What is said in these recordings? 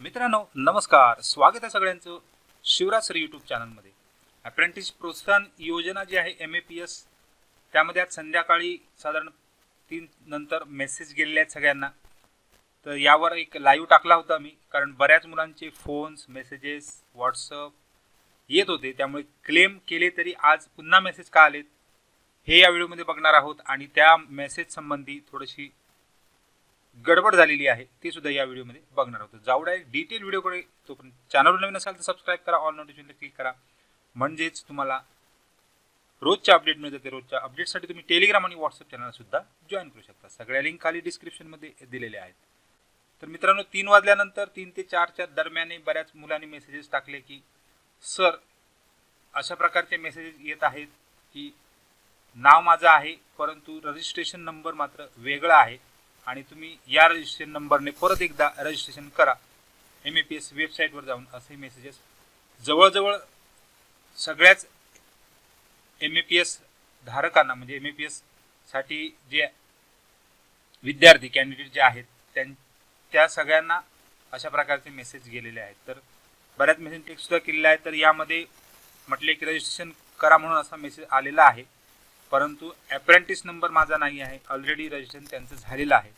मित्रांनो नमस्कार. स्वागत आहे सगळ्यांचं शिवराज सर यूट्यूब चॅनलमध्ये अप्रेंटिस प्रोत्साहन योजना जी आहे एम ए पी एस त्यामध्ये आज संध्याकाळी साधारण तीन नंतर मेसेज गेलेले आहेत सगळ्यांना. तर यावर एक लाईव्ह टाकला होता मी कारण बऱ्याच मुलांचे फोन्स मेसेजेस व्हॉट्सअप येत होते. त्यामुळे क्लेम केले तरी आज पुन्हा मेसेज का आलेत हे या व्हिडिओमध्ये बघणार आहोत. आणि त्या मेसेज संबंधी थोडीशी गडबड झालेली आहे ते सुद्धा या व्हिडिओमध्ये बघणार होतो जाऊ डायरेक्ट डिटेल व्हिडिओकडे तोपर्यंत चॅनलवर नवीन असाल तर सबस्क्राईब करा ऑल नोटिफिकेशनला क्लिक करा. म्हणजेच तुम्हाला रोजच्या अपडेट मिळते रोजच्या अपडेटसाठी तुम्ही टेलिग्राम आणि व्हॉट्सअप चॅनल सुद्धा जॉईन करू शकता. सगळ्या लिंक खाली डिस्क्रिप्शनमध्ये दिलेल्या आहेत. तर मित्रांनो तीन वाजल्यानंतर तीन ते चारच्या दरम्याने बऱ्याच मुलांनी मेसेजेस टाकले की सर अशा प्रकारचे मेसेजेस येत आहेत की नाव माझं आहे परंतु रजिस्ट्रेशन नंबर मात्र वेगळा आहे. आणि तुम्ही या रजिस्ट्रेशन नंबरने परत एकदा रजिस्ट्रेशन करा. एम ए पी एस वेबसाईटवर जाऊन असे मेसेजेस जवळजवळ सगळ्याच एम ए पी एस धारकांना म्हणजे एम ए पी एससाठी जे विद्यार्थी कॅन्डिडेट जे आहेत त्यां त्या सगळ्यांना अशा प्रकारचे मेसेज गेलेले आहेत. तर बऱ्याच मेसेज टेक्स्टसुद्धा केलेला आहे तर यामध्ये म्हटले की रजिस्ट्रेशन करा म्हणून असा मेसेज आलेला आहे. परंतु ॲप्रेंटिस नंबर माझा नाही आहे. ऑलरेडी रजिस्ट्रेशन त्यांचं झालेलं आहे.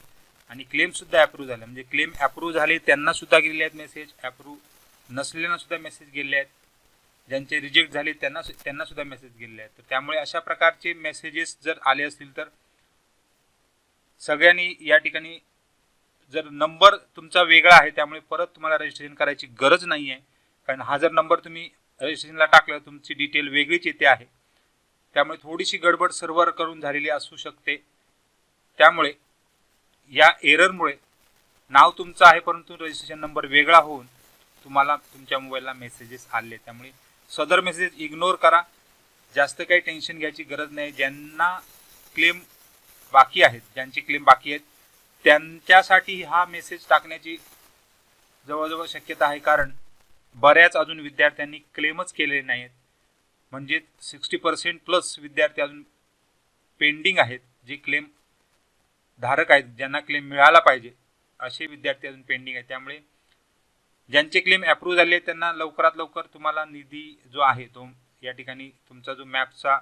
आणि क्लेमसुद्धा अप्रूव्ह झालं. म्हणजे क्लेम अप्रूव्ह झाले त्यांनासुद्धा गेलेले आहेत मेसेज अप्रूव्ह नसलेल्यांनासुद्धा मेसेज गेलेले आहेत. ज्यांचे रिजेक्ट झाले त्यांना त्यांनासुद्धा मेसेज गेलेले आहेत. तर त्यामुळे अशा प्रकारचे मेसेजेस जर आले असतील तर सगळ्यांनी या ठिकाणी जर नंबर तुमचा वेगळा आहे त्यामुळे परत तुम्हाला रजिस्ट्रेशन करायची गरज नाही आहे कारण हा जर नंबर तुम्ही रजिस्ट्रेशनला टाकलं तुमची डिटेल वेगळीच येते आहे. त्यामुळे थोडीशी गडबड सर्व्हर करून झालेली असू शकते. त्यामुळे या एररमुळे नाव तुमचं आहे परंतु रजिस्ट्रेशन नंबर वेगळा होऊन तुम्हाला तुमच्या मोबाईलला मेसेजेस आले. त्यामुळे सदर मेसेज इग्नोर करा. जास्त काही टेन्शन घ्यायची गरज नाही. ज्यांना क्लेम बाकी आहेत ज्यांचे क्लेम बाकी आहेत त्यांच्यासाठी हा मेसेज टाकण्याची जवळजवळ शक्यता आहे कारण बऱ्याच अजून विद्यार्थ्यांनी क्लेमच केलेले नाहीत म्हणजे सिक्स्टी पर्सेंट प्लस विद्यार्थी अजून पेंडिंग आहेत जे क्लेम धारक आहेत ज्यांना क्लेम मिळाला पाहिजे असे विद्यार्थी अजून पेंडिंग आहेत. त्यामुळे ज्यांचे क्लेम अप्रूव्ह झाले आहेत त्यांना लवकरात लवकर तुम्हाला निधी जो आहे तो या ठिकाणी तुमचा जो मॅपचा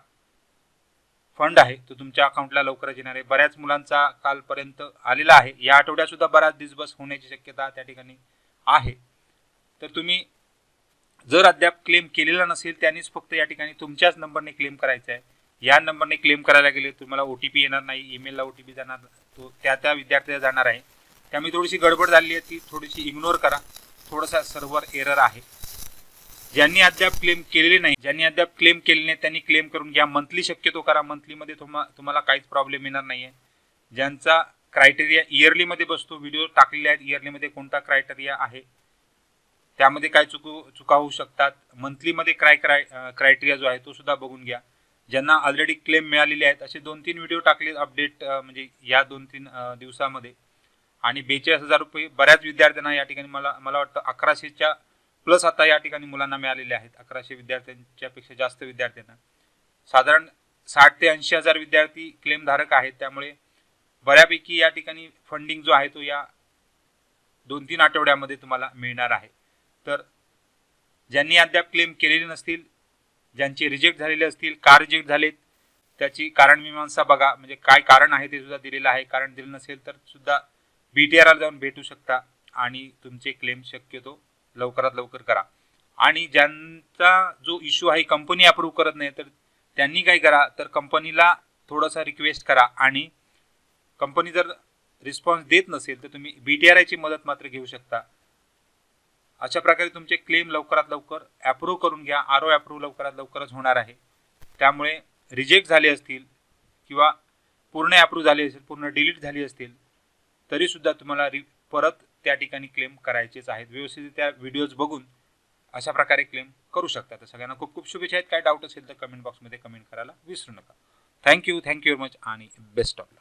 फंड आहे तो तुमच्या अकाउंटला लवकरच येणार आहे. बऱ्याच मुलांचा कालपर्यंत आलेला आहे. या आठवड्यातसुद्धा बराच दिसबस होण्याची शक्यता त्या ठिकाणी आहे. तर तुम्ही जर अद्याप क्लेम केलेला नसेल त्यांनीच फक्त या ठिकाणी तुमच्याच नंबरने क्लेम करायचा आहे या नंबरने क्लेम करायला गेले तुम्हाला ओ टी पी येणार नाही ईमेलला ओ टी पी जाणार तो त्या त्या विद्यार्थ्याला जाणार आहे. त्यामुळे थोडीशी गडबड झाली आहे ती थोडीशी इग्नोर करा. थोडासा सर्व्हर एरर आहे. ज्यांनी अद्याप क्लेम केलेले नाही ज्यांनी अद्याप क्लेम केले नाही त्यांनी क्लेम करून घ्या. मंथली शक्यतो करा. मंथलीमध्ये तुम्हा तुम्हाला काहीच प्रॉब्लेम येणार नाही आहे ज्यांचा क्रायटेरिया इयरलीमध्ये बसतो व्हिडिओ टाकलेले आहेत इयरलीमध्ये कोणता क्रायटेरिया आहे? त्यामध्ये काय चुकू चुका होऊ शकतात? मंथलीमध्ये क्राय क्राय क्रायटेरिया जो आहे तो सुद्धा बघून घ्या. ज्यांना ऑलरेडी क्लेम मिळालेले आहेत असे दोन तीन व्हिडिओ टाकले अपडेट म्हणजे या दोन तीन दिवसामध्ये. आणि बेचाळीस हजार रुपये बऱ्याच विद्यार्थ्यांना या ठिकाणी मला मला वाटतं अकराशेच्या प्लस आता या ठिकाणी मुलांना मिळालेले आहेत अकराशे विद्यार्थ्यांच्या पेक्षा जास्त विद्यार्थ्यांना. साधारण साठ ते ऐंशी हजार विद्यार्थी क्लेमधारक आहेत त्यामुळे बऱ्यापैकी या ठिकाणी फंडिंग जो आहे तो या दोन तीन आठवड्यामध्ये तुम्हाला मिळणार आहे. तर ज्यांनी अद्याप क्लेम केलेले नसतील ज्यांचे रिजेक्ट झालेले असतील का रिजेक्ट झालेत त्याची कारण मीमांसा बघा. म्हणजे काय कारण आहे ते सुद्धा दिलेलं आहे. कारण दिलं नसेल तर सुद्धा बी टी आर जाऊन भेटू शकता आणि तुमचे क्लेम शक्यतो लवकरात लवकर करा. आणि ज्यांचा जो इश्यू आहे कंपनी अप्रूव्ह करत नाही तर त्यांनी काय करा तर कंपनीला थोडासा रिक्वेस्ट करा. आणि कंपनी जर रिस्पॉन्स देत नसेल तर तुम्ही बी टी आर आयची मदत मात्र घेऊ शकता. अशा प्रकारे तुमचे क्लेम लवकरात लवकर अप्रूव्ह करून घ्या. आर ओ अप्रूव्ह लवकरात लवकरच होणार आहे. त्यामुळे रिजेक्ट झाले असतील किंवा पूर्ण अप्रूव्ह झाले असेल पूर्ण डिलीट झाली असतील तरीसुद्धा तुम्हाला रि परत त्या ठिकाणी क्लेम करायचेच आहेत. व्यवस्थित त्या व्हिडिओज बघून अशा प्रकारे क्लेम करू शकता. तर सगळ्यांना खूप खूप शुभेच्छा आहेत. काय डाऊट असेल तर कमेंट बॉक्समध्ये कमेंट करायला विसरू नका. Thank you thank you very much आणि बेस्ट ऑफ लक